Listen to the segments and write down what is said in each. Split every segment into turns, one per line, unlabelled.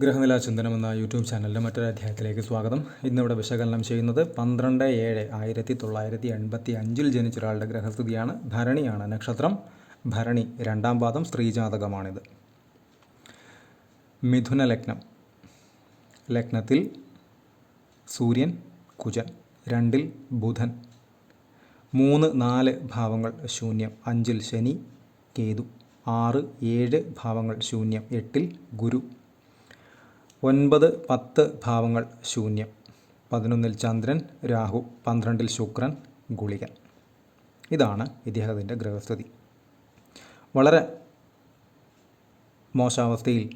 ഗ്രഹനില ചിന്തനം എന്ന യൂട്യൂബ് ചാനലിന്റെ മറ്റൊരു അധ്യായത്തിലേക്ക് സ്വാഗതം. ഇന്നിവിടെ വിശകലനം ചെയ്യുന്നത് പന്ത്രണ്ട് ഏഴ് ആയിരത്തി തൊള്ളായിരത്തി എൺപത്തി അഞ്ചിൽ ജനിച്ച ഒരാളുടെ ഗ്രഹസ്ഥിതിയാണ്. ഭരണിയാണ് നക്ഷത്രം. ഭരണി രണ്ടാം പാദം സ്ത്രീജാതകമാണിത് മിഥുന ലഗ്നം. ലഗ്നത്തിൽ സൂര്യൻ കുജൻ രണ്ടിൽ ബുധൻ മൂന്ന് നാല് ഭാവങ്ങൾ ശൂന്യം അഞ്ചിൽ ശനി കേതു ആറ് ഏഴ് ഭാവങ്ങൾ ശൂന്യം എട്ടിൽ ഗുരു. ഒൻപത് പത്ത് ഭാവങ്ങൾ ശൂന്യം. പതിനൊന്നിൽ ചന്ദ്രൻ രാഹു പന്ത്രണ്ടിൽ ശുക്രൻ ഗുളികൻ. ഇതാണ് ഇദ്ദേഹത്തിന്റെ ഗ്രഹസ്ഥിതി. വളരെ മോശാവസ്ഥയിൽ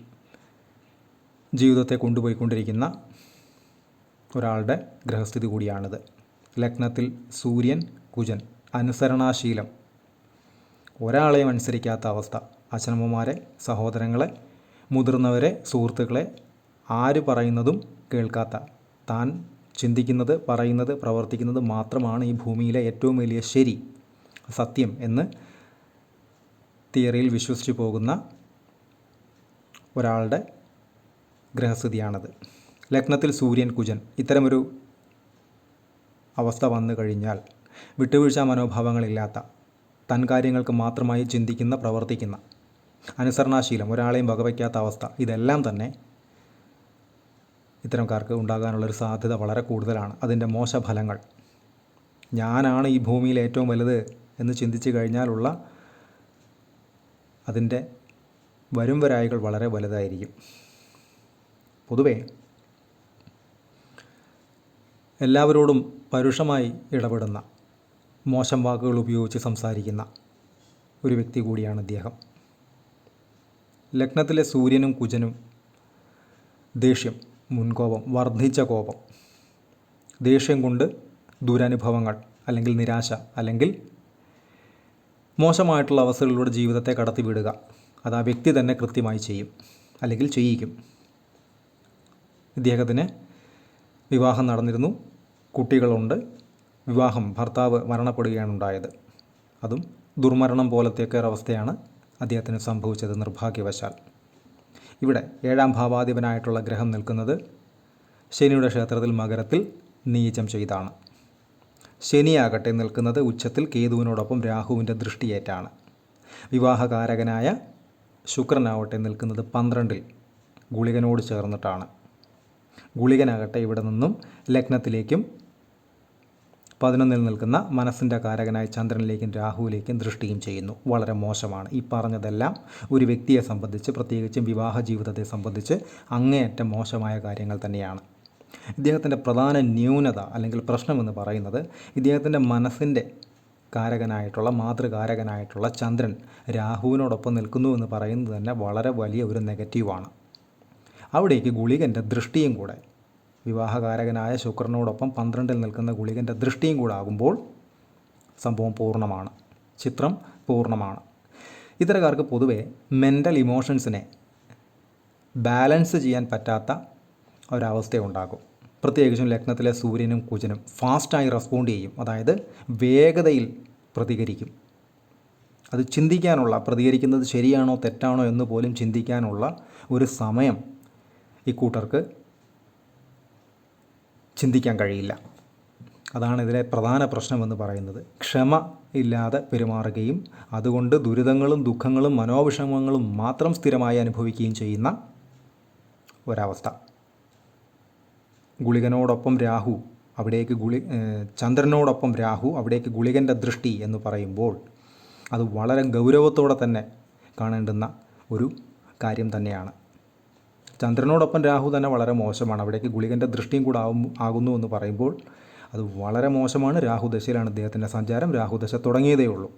ജീവിതത്തെ കൊണ്ടുപോയിക്കൊണ്ടിരിക്കുന്ന ഒരാളുടെ ഗ്രഹസ്ഥിതി കൂടിയാണിത്. ലഗ്നത്തിൽ സൂര്യൻ കുജൻ അനുസരണാശീലം. ഒരാളെയും അനുസരിക്കാത്ത അവസ്ഥ. അച്ഛനമ്മമാരെ സഹോദരങ്ങളെ മുതിർന്നവരെ സുഹൃത്തുക്കളെ ആര് പറയുന്നതും കേൾക്കാത്ത. താൻ ചിന്തിക്കുന്നത് പറയുന്നത് പ്രവർത്തിക്കുന്നത് മാത്രമാണ് ഈ ഭൂമിയിലെ ഏറ്റവും വലിയ ശരി സത്യം എന്ന് തിയറിയിൽ വിശ്വസിച്ച് പോകുന്ന ഒരാളുടെ ഗ്രഹസ്ഥിതിയാണത് ലഗ്നത്തിൽ സൂര്യൻ കുജൻ ഇത്തരമൊരു അവസ്ഥ വന്നു കഴിഞ്ഞാൽ വിട്ടുവീഴ്ച മനോഭാവങ്ങളില്ലാത്ത തൻ കാര്യങ്ങൾക്ക് മാത്രമായി ചിന്തിക്കുന്ന പ്രവർത്തിക്കുന്ന അനുസരണാശീലം ഒരാളെയും വകവയ്ക്കാത്ത അവസ്ഥ ഇതെല്ലാം തന്നെ ഇത്തരംകാർക്ക് ഉണ്ടാകാനുള്ളൊരു സാധ്യത വളരെ കൂടുതലാണ്. അതിന്റെ മോശഫലങ്ങൾ. ഞാനാണ് ഈ ഭൂമിയിൽ ഏറ്റവും വലുത് എന്ന് ചിന്തിച്ചു കഴിഞ്ഞാലുള്ള അതിന്റെ വരും വരായികൾ വളരെ വലുതായിരിക്കും. പൊതുവേ എല്ലാവരോടും പരുഷമായി ഇടപെടുന്ന മോശം വാക്കുകൾ ഉപയോഗിച്ച് സംസാരിക്കുന്ന ഒരു വ്യക്തി കൂടിയാണ് അദ്ദേഹം ലഗ്നത്തിലെ സൂര്യനും കുജനും ദേഷ്യം മുൻകോപം വർദ്ധിച്ച കോപം. ദേഷ്യം കൊണ്ട് ദുരനുഭവങ്ങൾ അല്ലെങ്കിൽ നിരാശ അല്ലെങ്കിൽ മോശമായിട്ടുള്ള അവസ്ഥകളിലൂടെ ജീവിതത്തെ കടത്തിവിടുക. അത് ആ വ്യക്തി തന്നെ കൃത്യമായി ചെയ്യും അല്ലെങ്കിൽ ചെയ്യിക്കും. ഇദ്ദേഹത്തിന് വിവാഹം നടന്നിരുന്നു. കുട്ടികളുണ്ട്. വിവാഹം ഭർത്താവ് മരണപ്പെടുകയാണ് ഉണ്ടായത്. അതും ദുർമരണം പോലത്തെയൊക്കെ ഒരവസ്ഥയാണ് അദ്ദേഹത്തിന് സംഭവിച്ചത് നിർഭാഗ്യവശാൽ. ഇവിടെ ഏഴാം ഭാവാധിപനായിട്ടുള്ള ഗ്രഹം നിൽക്കുന്നത് ശനിയുടെ ക്ഷേത്രത്തിൽ മകരത്തിൽ നീചം ചെയ്താണ്. ശനിയാകട്ടെ നിൽക്കുന്നത് ഉച്ചത്തിൽ കേതുവിനോടൊപ്പം രാഹുവിന്റെ ദൃഷ്ടിയേറ്റാണ്. വിവാഹകാരകനായ ശുക്രനാവട്ടെ നിൽക്കുന്നത് പന്ത്രണ്ടിൽ ഗുളികനോട് ചേർന്നിട്ടാണ്. ഗുളികനാകട്ടെ ഇവിടെ നിന്നും ലഗ്നത്തിലേക്കും പതിനൊന്നിൽ നിൽക്കുന്ന മനസ്സിന്റെ കാരകനായ ചന്ദ്രനിലേക്കും രാഹുവിലേക്കും ദൃഷ്ടിയും ചെയ്യുന്നു. വളരെ മോശമാണ്. ഈ പറഞ്ഞതെല്ലാം ഒരു വ്യക്തിയെ സംബന്ധിച്ച് പ്രത്യേകിച്ചും വിവാഹ ജീവിതത്തെ സംബന്ധിച്ച് അങ്ങേയറ്റം മോശമായ കാര്യങ്ങൾ തന്നെയാണ്. ഇദ്ദേഹത്തിന്റെ പ്രധാന ന്യൂനത അല്ലെങ്കിൽ പ്രശ്നമെന്ന് പറയുന്നത് ഇദ്ദേഹത്തിന്റെ മനസ്സിന്റെ കാരകനായിട്ടുള്ള മാതൃകാരകനായിട്ടുള്ള ചന്ദ്രൻ രാഹുവിനോടൊപ്പം നിൽക്കുന്നു എന്ന് പറയുന്നത് തന്നെ വളരെ വലിയ ഒരു നെഗറ്റീവാണ്. അവിടേക്ക് ഗുളികന്റെ ദൃഷ്ടിയും കൂടെ വിവാഹകാരകനായ ശുക്രനോടൊപ്പം പന്ത്രണ്ടിൽ നിൽക്കുന്ന ഗുളികന്റെ ദൃഷ്ടിയും കൂടെ ആകുമ്പോൾ സംഭവം പൂർണമാണ്. ചിത്രം പൂർണമാണ്. ഇത്തരക്കാർക്ക് പൊതുവെ മെന്റൽ ഇമോഷൻസിനെ ബാലൻസ് ചെയ്യാൻ പറ്റാത്ത ഒരവസ്ഥയുണ്ടാകും പ്രത്യേകിച്ചും ലഗ്നത്തിലെ സൂര്യനും കുജനും ഫാസ്റ്റായി റെസ്പോണ്ട് ചെയ്യും. അതായത് വേഗതയിൽ പ്രതികരിക്കും. അത് ചിന്തിക്കാനുള്ള പ്രതികരിക്കുന്നത് ശരിയാണോ തെറ്റാണോ എന്ന് പോലും ചിന്തിക്കാനുള്ള ഒരു സമയം ഇക്കൂട്ടർക്ക് ചിന്തിക്കാൻ കഴിയില്ല. അതാണ് ഇതിലെ പ്രധാന പ്രശ്നമെന്ന് പറയുന്നത്. ക്ഷമ ഇല്ലാതെ പെരുമാറുകയും അതുകൊണ്ട് ദുരിതങ്ങളും ദുഃഖങ്ങളും മനോവിഷമങ്ങളും മാത്രം സ്ഥിരമായി അനുഭവിക്കുകയും ചെയ്യുന്ന ഒരവസ്ഥ. ഗുളികനോടൊപ്പം രാഹു അവിടേക്ക് ഗുളി ചന്ദ്രനോടൊപ്പം രാഹു അവിടേക്ക് ഗുളികന്റെ ദൃഷ്ടി എന്ന് പറയുമ്പോൾ അത് വളരെ ഗൗരവത്തോടെ തന്നെ കാണേണ്ടുന്ന ഒരു കാര്യം തന്നെയാണ്. ചന്ദ്രനോടൊപ്പം രാഹു തന്നെ വളരെ മോശമാണ്. അവിടേക്ക് ഗുളികന്റെ ദൃഷ്ടിയും കൂടെ ആവും ആകുന്നു എന്ന് പറയുമ്പോൾ അത് വളരെ മോശമാണ്. രാഹുദശയിലാണ് അദ്ദേഹത്തിന്റെ സഞ്ചാരം. രാഹുദശ തുടങ്ങിയതേ ഉള്ളൂ.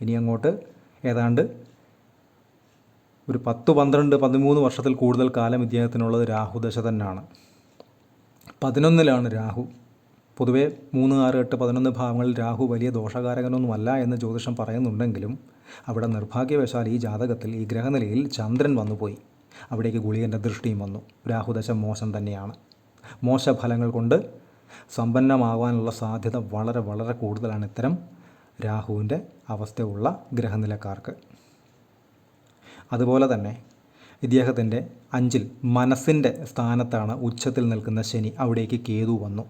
ഇനി അങ്ങോട്ട് ഏതാണ്ട് ഒരു പത്ത് പന്ത്രണ്ട് പതിമൂന്ന് വർഷത്തിൽ കൂടുതൽ കാലം ഇദ്ദേഹത്തിനുള്ളത് രാഹുദശ തന്നെയാണ്. പതിനൊന്നിലാണ് രാഹു. പൊതുവേ മൂന്ന് ആറ് എട്ട് പതിനൊന്ന് ഭാവങ്ങളിൽ രാഹു വലിയ ദോഷകാരകനൊന്നുമല്ല എന്ന് ജ്യോതിഷം പറയുന്നുണ്ടെങ്കിലും അവിടെ നിർഭാഗ്യവശാൽ ഈ ജാതകത്തിൽ ഈ ഗ്രഹനിലയിൽ ചന്ദ്രൻ വന്നുപോയി. അവിടേക്ക് ഗുളികന്റെ ദൃഷ്ടിയും വന്നു. രാഹുദശ മോശം തന്നെയാണ്. മോശഫലങ്ങൾ കൊണ്ട് സമ്പന്നമാകാനുള്ള സാധ്യത വളരെ വളരെ കൂടുതലാണ് ഇത്തരം രാഹുവിന്റെ അവസ്ഥയുള്ള ഗ്രഹനിലക്കാർക്ക്. അതുപോലെ തന്നെ ഇദ്ദേഹത്തിന്റെ അഞ്ചിൽ മനസ്സിന്റെ സ്ഥാനത്താണ് ഉച്ചത്തിൽ നിൽക്കുന്ന ശനി. അവിടേക്ക് കേതു വന്നു.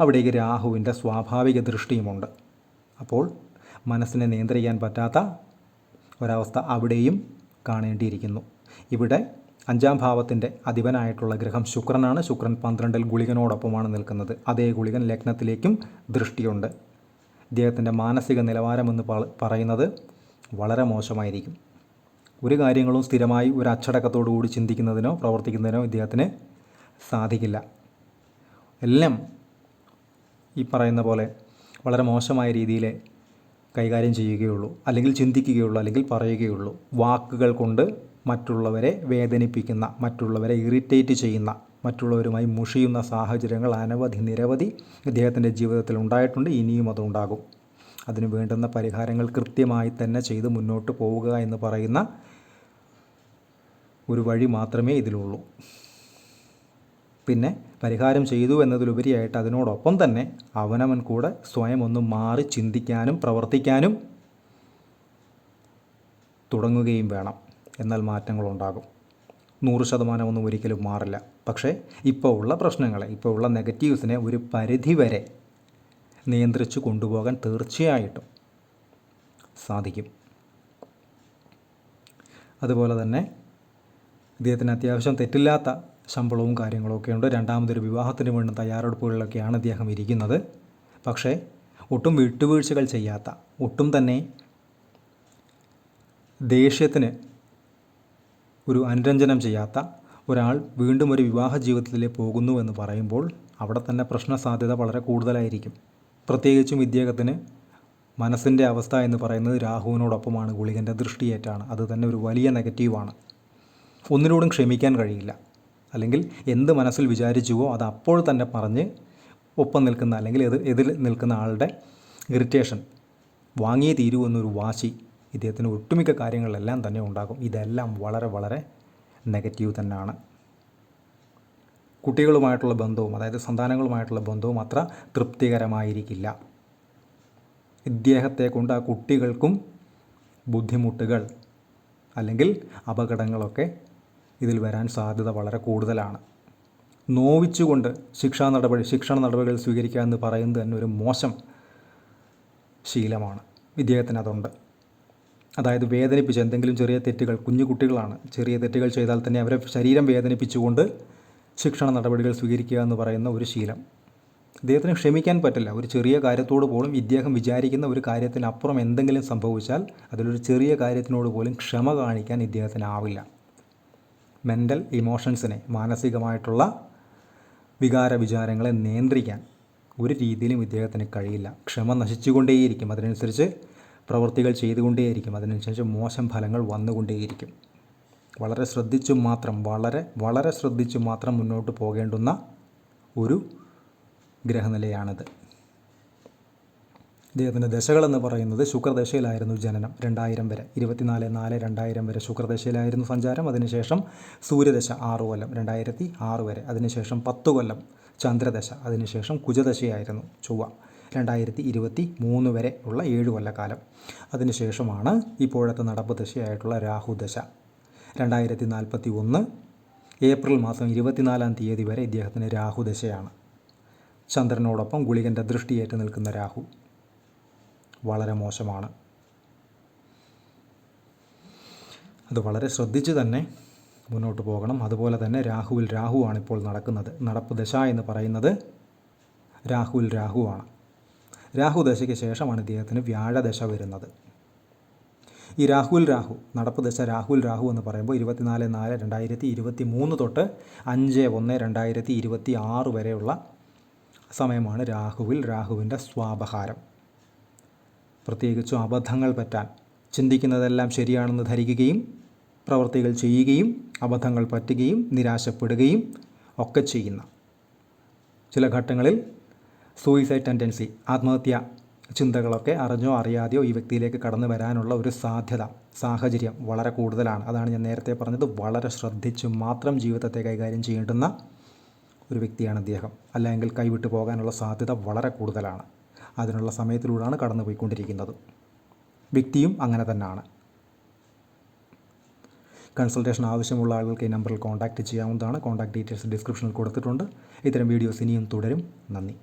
അവിടേക്ക് രാഹുവിന്റെ സ്വാഭാവിക ദൃഷ്ടിയുമുണ്ട്. അപ്പോൾ മനസ്സിനെ നിയന്ത്രിക്കാൻ പറ്റാത്ത ഒരവസ്ഥ അവിടെയും കാണേണ്ടിയിരിക്കുന്നു. ഇവിടെ അഞ്ചാം ഭാവത്തിന്റെ അധിപനായിട്ടുള്ള ഗ്രഹം ശുക്രനാണ്. ശുക്രൻ പന്ത്രണ്ടിൽ ഗുളികനോടൊപ്പമാണ് നിൽക്കുന്നത്. അതേ ഗുളികൻ ലഗ്നത്തിലേക്കും ദൃഷ്ടിയുണ്ട്. ഇദ്ദേഹത്തിന്റെ മാനസിക നിലവാരമെന്ന് പറയുന്നത് വളരെ മോശമായിരിക്കും. ഒരു കാര്യങ്ങളും സ്ഥിരമായി ഒരു അച്ചടക്കത്തോടു കൂടി ചിന്തിക്കുന്നതിനോ പ്രവർത്തിക്കുന്നതിനോ ഇദ്ദേഹത്തിന് സാധിക്കില്ല. എല്ലാം ഈ പറയുന്ന പോലെ വളരെ മോശമായ രീതിയിൽ കൈകാര്യം ചെയ്യുകയുള്ളൂ. അല്ലെങ്കിൽ ചിന്തിക്കുകയുള്ളൂ അല്ലെങ്കിൽ പറയുകയുള്ളൂ. വാക്കുകൾ കൊണ്ട് മറ്റുള്ളവരെ വേദനിപ്പിക്കുന്ന മറ്റുള്ളവരെ ഇറിറ്റേറ്റ് ചെയ്യുന്ന മറ്റുള്ളവരുമായി മുഷിയുന്ന സാഹചര്യങ്ങൾ അനവധി നിരവധി ഇദ്ദേഹത്തിന്റെ ജീവിതത്തിൽ ഉണ്ടായിട്ടുണ്ട്. ഇനിയും അതുണ്ടാകും അതിന് വേണ്ടുന്ന പരിഹാരങ്ങൾ കൃത്യമായി തന്നെ ചെയ്ത് മുന്നോട്ട് പോവുക എന്ന് പറയുന്ന ഒരു വഴി മാത്രമേ ഇതിലുള്ളൂ. പിന്നെ പരിഹാരം ചെയ്തു എന്നതിലുപരിയായിട്ട് അതിനോടൊപ്പം തന്നെ അവനവൻ കൂടെ സ്വയം ഒന്ന് മാറി ചിന്തിക്കാനും പ്രവർത്തിക്കാനും തുടങ്ങുകയും വേണം. എന്നാൽ മാറ്റങ്ങളുണ്ടാകും. നൂറ് ശതമാനമൊന്നും ഒരിക്കലും മാറില്ല. പക്ഷേ ഇപ്പോൾ ഉള്ള പ്രശ്നങ്ങളെ ഇപ്പോൾ ഉള്ള നെഗറ്റീവ്സിനെ ഒരു പരിധി വരെ നിയന്ത്രിച്ച് കൊണ്ടുപോകാൻ തീർച്ചയായിട്ടും സാധിക്കും. അതുപോലെ തന്നെ ഇദ്ദേഹത്തിന് അത്യാവശ്യം തെറ്റില്ലാത്ത ശമ്പളവും കാര്യങ്ങളൊക്കെ ഉണ്ട്. രണ്ടാമതൊരു വിവാഹത്തിന് വേണ്ട തയ്യാറെടുപ്പുകളിലൊക്കെയാണ് അദ്ദേഹം ഇരിക്കുന്നത്. പക്ഷേ ഒട്ടും വിട്ടുവീഴ്ചകൾ ചെയ്യാത്ത ഒട്ടും തന്നെ ദേഷ്യത്തിന് ഒരു അനുരഞ്ജനം ചെയ്യാത്ത ഒരാൾ വീണ്ടും ഒരു വിവാഹ ജീവിതത്തിലേക്ക് പോകുന്നു എന്ന് പറയുമ്പോൾ അവിടെ തന്നെ പ്രശ്ന സാധ്യത വളരെ കൂടുതലായിരിക്കും. പ്രത്യേകിച്ചും ഇദ്ദേഹത്തിന് മനസ്സിന്റെ അവസ്ഥ എന്ന് പറയുന്നത് രാഹുവിനോടൊപ്പമാണ് ഗുളികന്റെ ദൃഷ്ടിയേറ്റാണ്. അത് തന്നെ ഒരു വലിയ നെഗറ്റീവാണ്. ഒന്നിനോടും ക്ഷമിക്കാൻ കഴിയില്ല. അല്ലെങ്കിൽ എന്ത് മനസ്സിൽ വിചാരിച്ചുവോ അത് അപ്പോൾ തന്നെ പറഞ്ഞ് ഒപ്പം നിൽക്കുന്ന അല്ലെങ്കിൽ എതിർ എതിർ നിൽക്കുന്ന ആളുടെ ഇറിറ്റേഷൻ വാങ്ങിയേ തീരൂ എന്നൊരു വാശി ഇദ്ദേഹത്തിന് ഒട്ടുമിക്ക കാര്യങ്ങളെല്ലാം തന്നെ ഉണ്ടാകും. ഇതെല്ലാം വളരെ വളരെ നെഗറ്റീവ് തന്നെയാണ്. കുട്ടികളുമായിട്ടുള്ള ബന്ധവും അതായത് സന്താനങ്ങളുമായിട്ടുള്ള ബന്ധവും അത്ര തൃപ്തികരമായിരിക്കില്ല. ഇദ്ദേഹത്തെ കൊണ്ട് ആ കുട്ടികൾക്കും ബുദ്ധിമുട്ടുകൾ അല്ലെങ്കിൽ അപകടങ്ങളൊക്കെ ഇതിൽ വരാൻ സാധ്യത വളരെ കൂടുതലാണ്. നോവിച്ചുകൊണ്ട് ശിക്ഷാ നടപടി ശിക്ഷണ നടപടികൾ സ്വീകരിക്കുക എന്ന് പറയുന്നത് തന്നെ ഒരു മോശം ശീലമാണ്. ഇദ്ദേഹത്തിന് അതുണ്ട്. അതായത് വേദനിപ്പിച്ച് എന്തെങ്കിലും ചെറിയ തെറ്റുകൾ കുഞ്ഞു കുട്ടികളാണ് ചെറിയ തെറ്റുകൾ ചെയ്താൽ തന്നെ അവരെ ശരീരം വേദനിപ്പിച്ചുകൊണ്ട് ശിക്ഷണ നടപടികൾ സ്വീകരിക്കുക എന്ന് പറയുന്ന ഒരു ശീലം. ഇദ്ദേഹത്തിന് ക്ഷമിക്കാൻ പറ്റില്ല. ഒരു ചെറിയ കാര്യത്തോട് പോലും ഇദ്ദേഹം വിചാരിക്കുന്ന ഒരു കാര്യത്തിനപ്പുറം എന്തെങ്കിലും സംഭവിച്ചാൽ അതിലൊരു ചെറിയ കാര്യത്തിനോട് പോലും ക്ഷമ കാണിക്കാൻ ഇദ്ദേഹത്തിനാവില്ല. മെന്റൽ ഇമോഷൻസിനെ മാനസികമായിട്ടുള്ള വികാര വിചാരങ്ങളെ നിയന്ത്രിക്കാൻ ഒരു രീതിയിലും ഇദ്ദേഹത്തിന് കഴിയില്ല. ക്ഷമ നശിച്ചുകൊണ്ടേയിരിക്കും. അതിനനുസരിച്ച് പ്രവൃത്തികൾ ചെയ്തുകൊണ്ടേയിരിക്കും. അതിനനുസരിച്ച് മോശം ഫലങ്ങൾ വന്നുകൊണ്ടേയിരിക്കും. വളരെ ശ്രദ്ധിച്ചു മാത്രം വളരെ വളരെ ശ്രദ്ധിച്ചു മാത്രം മുന്നോട്ട് പോകേണ്ടുന്ന ഒരു ഗ്രഹനിലയാണിത്. ഇദ്ദേഹത്തിന്റെ ദശകളെന്ന് പറയുന്നത് ശുക്രദശയിലായിരുന്നു ജനനം രണ്ടായിരം വരെ. ഇരുപത്തിനാല് നാല് രണ്ടായിരം വരെ ശുക്രദശയിലായിരുന്നു സഞ്ചാരം. അതിനുശേഷം സൂര്യദശ ആറ് കൊല്ലം രണ്ടായിരത്തി ആറ് വരെ. അതിനുശേഷം പത്ത് കൊല്ലം ചന്ദ്രദശ. അതിനുശേഷം കുജദശയായിരുന്നു ചൊവ്വ. രണ്ടായിരത്തി ഇരുപത്തി മൂന്ന് വരെ ഉള്ള ഏഴ് കൊല്ലക്കാലം. അതിനുശേഷമാണ് ഇപ്പോഴത്തെ നടപ്പ് ദശയായിട്ടുള്ള രാഹുദശ. രണ്ടായിരത്തി നാൽപ്പത്തി ഒന്ന് ഏപ്രിൽ മാസം ഇരുപത്തിനാലാം തീയതി വരെ ഇദ്ദേഹത്തിന് രാഹുദശയാണ്. ചന്ദ്രനോടൊപ്പം ഗുളികന്റെ ദൃഷ്ടിയേറ്റ് നിൽക്കുന്ന രാഹു വളരെ മോശമാണ്. അത് വളരെ ശ്രദ്ധിച്ച് തന്നെ മുന്നോട്ട് പോകണം. അതുപോലെ തന്നെ രാഹുവിൽ രാഹുവാണ് ഇപ്പോൾ നടക്കുന്നത്. നടപ്പ് ദശ എന്ന് പറയുന്നത് രാഹുവിൽ രാഹുവാണ്. രാഹു ദശയ്ക്ക് ശേഷമാണ് ഇദ്ദേഹത്തിന് വ്യാഴദശ വരുന്നത്. ഈ രാഹുൽ രാഹു നടപ്പ് ദശ രാഹുൽ രാഹു എന്ന് പറയുമ്പോൾ ഇരുപത്തിനാല് നാല് രണ്ടായിരത്തി ഇരുപത്തി മൂന്ന് തൊട്ട് അഞ്ച് ഒന്ന് രണ്ടായിരത്തി ഇരുപത്തി ആറ് വരെയുള്ള സമയമാണ് രാഹുവിൽ രാഹുവിന്റെ സ്വാപഹാരം. പ്രത്യേകിച്ചും അബദ്ധങ്ങൾ പറ്റാൻ ചിന്തിക്കുന്നതെല്ലാം ശരിയാണെന്ന് ധരിക്കുകയും പ്രവൃത്തികൾ ചെയ്യുകയും അബദ്ധങ്ങൾ പറ്റുകയും നിരാശപ്പെടുകയും ഒക്കെ ചെയ്യുന്ന ചില ഘട്ടങ്ങളിൽ സൂയിസൈഡ് ടെൻഡൻസി ആത്മഹത്യ ചിന്തകളൊക്കെ അറിഞ്ഞോ അറിയാതെയോ ഈ വ്യക്തിയിലേക്ക് കടന്നു വരാനുള്ള ഒരു സാധ്യത സാഹചര്യം വളരെ കൂടുതലാണ്. അതാണ് ഞാൻ നേരത്തെ പറഞ്ഞത്. വളരെ ശ്രദ്ധിച്ച് മാത്രം ജീവിതത്തെ കൈകാര്യം ചെയ്യേണ്ടുന്ന ഒരു വ്യക്തിയാണ് അദ്ദേഹം അല്ലെങ്കിൽ കൈവിട്ടു പോകാനുള്ള സാധ്യത വളരെ കൂടുതലാണ്. അതിനുള്ള സമയത്തിലൂടെയാണ് കടന്നു പോയിക്കൊണ്ടിരിക്കുന്നത് വ്യക്തിയും അങ്ങനെ തന്നെയാണ്. കൺസൾട്ടേഷൻ ആവശ്യമുള്ള ആളുകൾക്ക് ഈ നമ്പറിൽ കോൺടാക്റ്റ് ചെയ്യാവുന്നതാണ്. കോൺടാക്ട് ഡീറ്റെയിൽസ് ഡിസ്ക്രിപ്ഷനിൽ കൊടുത്തിട്ടുണ്ട്. ഇത്തരം വീഡിയോസ് ഇനിയും തുടരും. നന്ദി.